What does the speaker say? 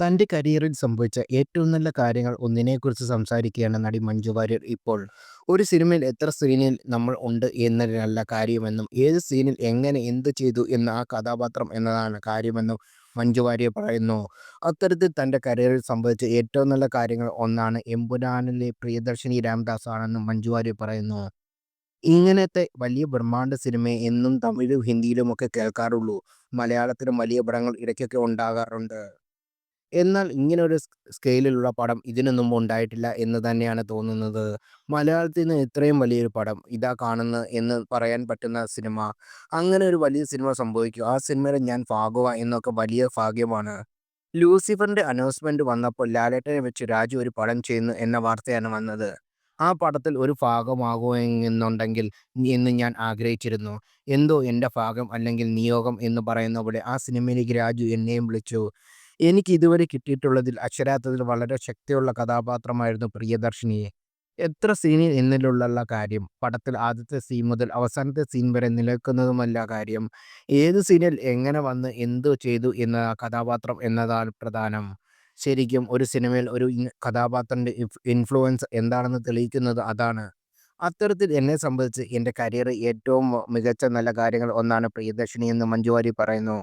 തന്റെ കരിയറിൽ സംഭവിച്ച ഏറ്റവും നല്ല കാര്യങ്ങൾ ഒന്നിനെക്കുറിച്ച് സംസാരിക്കുകയാണ് നടി മഞ്ജു വാര്യർ ഇപ്പോൾ. ഒരു സിനിമയിൽ എത്ര സീനിൽ നമ്മൾ ഉണ്ട് എന്നതിനല്ല കാര്യമെന്നും ഏത് സീനിൽ എങ്ങനെ എന്ത് ചെയ്തു എന്ന ആ കഥാപാത്രം എന്നതാണ് കാര്യമെന്നും മഞ്ജു വാര്യർ പറയുന്നു. അത്തരത്തിൽ തന്റെ കരിയറിൽ സംഭവിച്ച ഏറ്റവും നല്ല കാര്യങ്ങൾ ഒന്നാണ് എമ്പുരാനിലെ പ്രിയദർശിനി രാംദാസ് ആണെന്നും മഞ്ജു വാര്യർ പറയുന്നു. ഇങ്ങനത്തെ വലിയ ബ്രഹ്മാണ്ഡ സിനിമയെ എന്നും തമിഴിലും ഹിന്ദിയിലുമൊക്കെ കേൾക്കാറുള്ളൂ. മലയാളത്തിലും വലിയ പടങ്ങൾ ഇടയ്ക്കൊക്കെ ഉണ്ടാകാറുണ്ട്. എന്നാൽ ഇങ്ങനൊരു സ്കെയിലിലുള്ള പടം ഇതിനൊന്നും ഉണ്ടായിട്ടില്ല എന്ന് തന്നെയാണ് തോന്നുന്നത്. മലയാളത്തിൽ നിന്ന് ഇത്രയും വലിയൊരു പടം ഇതാ കാണുന്നത് എന്ന് പറയാൻ പറ്റുന്ന സിനിമ. അങ്ങനെ ഒരു വലിയ സിനിമ സംഭവിക്കുക, ആ സിനിമയുടെ ഞാൻ ഭാഗവ എന്നൊക്കെ വലിയ ഭാഗ്യമാണ്. ലൂസിഫറിന്റെ അനൗൺസ്മെന്റ് വന്നപ്പോൾ ലാലേട്ടനെ വെച്ച് രാജു ഒരു പടം ചെയ്യുന്നു എന്ന വാർത്തയാണ് വന്നത്. ആ പടത്തിൽ ഒരു ഭാഗമാകുമെന്നുണ്ടെങ്കിൽ എന്ന് ഞാൻ ആഗ്രഹിച്ചിരുന്നു. എന്തോ എന്റെ ഭാഗം അല്ലെങ്കിൽ നിയോഗം എന്ന് പറയുന്ന പോലെ ആ സിനിമയിലേക്ക് രാജു എന്നെയും വിളിച്ചു. എനിക്ക് ഇതുവരെ കിട്ടിയിട്ടുള്ളതിൽ അക്ഷരാർത്ഥത്തിൽ വളരെ ശക്തിയുള്ള കഥാപാത്രമായിരുന്നു പ്രിയദർശിനിയെ എത്ര സീനിൽ എന്നിലുള്ള കാര്യം പടത്തിൽ ആദ്യത്തെ സീൻ മുതൽ അവസാനത്തെ സീൻ വരെ നിലനിൽക്കുന്നതുമല്ല കാര്യം. ഏത് സീനിൽ എങ്ങനെ വന്ന് എന്തു ചെയ്തു എന്ന കഥാപാത്രം എന്നതാണ് പ്രധാനം. ശരിക്കും ഒരു സിനിമയിൽ ഒരു കഥാപാത്രന്റെ ഇൻഫ്ലുവൻസ് എന്താണെന്ന് തെളിയിക്കുന്നത് അതാണ്. അത്തരത്തിൽ എന്നെ സംബന്ധിച്ച് എന്റെ കരിയറിൽ ഏറ്റവും മികച്ച നല്ല കാര്യങ്ങൾ ഒന്നാണ് പ്രിയദർശിനി എന്ന് മഞ്ജുവാരി പറയുന്നു.